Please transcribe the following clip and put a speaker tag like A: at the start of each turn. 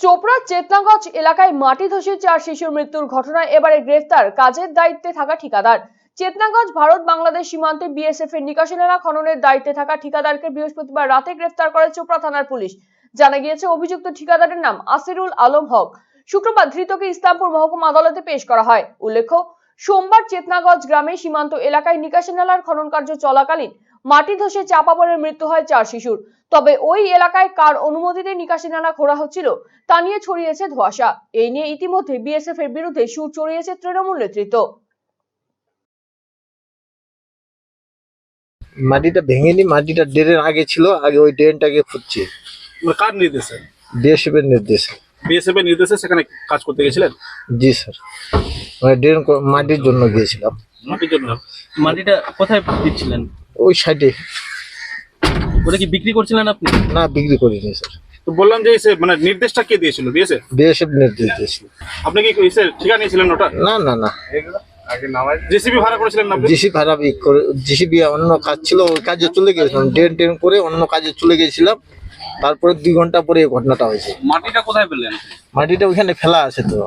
A: চোপড়ার চেতনাগঞ্জ এলাকায় মাটি ধসে চার শিশুর মৃত্যুর ঘটনায় এবারে গ্রেফতার, কাজের দায়িত্বে থাকা ঠিকাদার। চেতনাগঞ্জ, ভারত, বাংলাদেশ সীমান্তে বিএসএফ এর নিকাশিনালা খননের দায়িত্বে থাকা ঠিকাদারকে বৃহস্পতিবার রাতে গ্রেফতার করে চোপড়া থানার পুলিশ। জানা গিয়েছে, অভিযুক্ত ঠিকাদারের নাম আসিরুল আলম হক। শুক্রবার ধৃতকে ইসলামপুর মহকুমা আদালতে পেশ করা হয়। উল্লেখ্য সোমবার চেতনাগঞ্জ গ্রামে সীমান্ত এলাকায় নিকাশিনালার খনন কার্য চলাকালীন মাটি ধসে চাপা পড়ে মৃত্যু হয় চার শিশুর। তবে ওই এলাকায় কার অনুমতিতে নিকাশি নালা খোঁড়া হচ্ছিল তা নিয়ে ছড়িয়েছে ধোঁয়াশা। এই নিয়ে ইতিমধ্যে বিএসএফ এর বিরুদ্ধে সুর চড়িয়েছে তৃণমূল নেতৃত্ব।
B: মাটিটা ভেঙেনি মাটিটা ড্রেনের আগে ছিল আগে ওই ড্রেনটাকে খুঁজছে।
C: মানে কার নির্দেশে?
B: বিএসএফ এর নির্দেশে।
C: বিএসএফ এর নির্দেশে সেখানে কাজ করতে গেছিলেন?
B: জি স্যার। মানে ড্রেন মাটির জন্য গিয়েছিলাম।
C: মাটির জন্য?
D: মাটিটা কোথায় দিচ্ছিলেন?
B: ওই সাইডে।
D: ওটা কি বিক্রি করছিলেন আপনি?
B: না বিক্রি করিনি স্যার।
C: তো বললাম যে এসে মানে নির্দেশটা কে দিয়েছিল? বিএসএফ?
B: বিএসএফ নির্দেশ দিয়েছিল।
C: আপনি কি নিয়েছিলেন ওটা?
B: না না না।
C: জেসিবি ভাড়া করেছিলেন না?
B: ভাড়া করে জিসিবি অন্য কাজ ছিল ওই কাজে চলে গেছিলাম ড্রেন টেন করে অন্য কাজে চলে গেছিলাম তারপরে দুই ঘণ্টা পরে এই ঘটনাটা হয়েছে।
D: মাটিটা কোথায় পেলেন?
B: মাটিটা ওইখানে ফেলা আছে তো।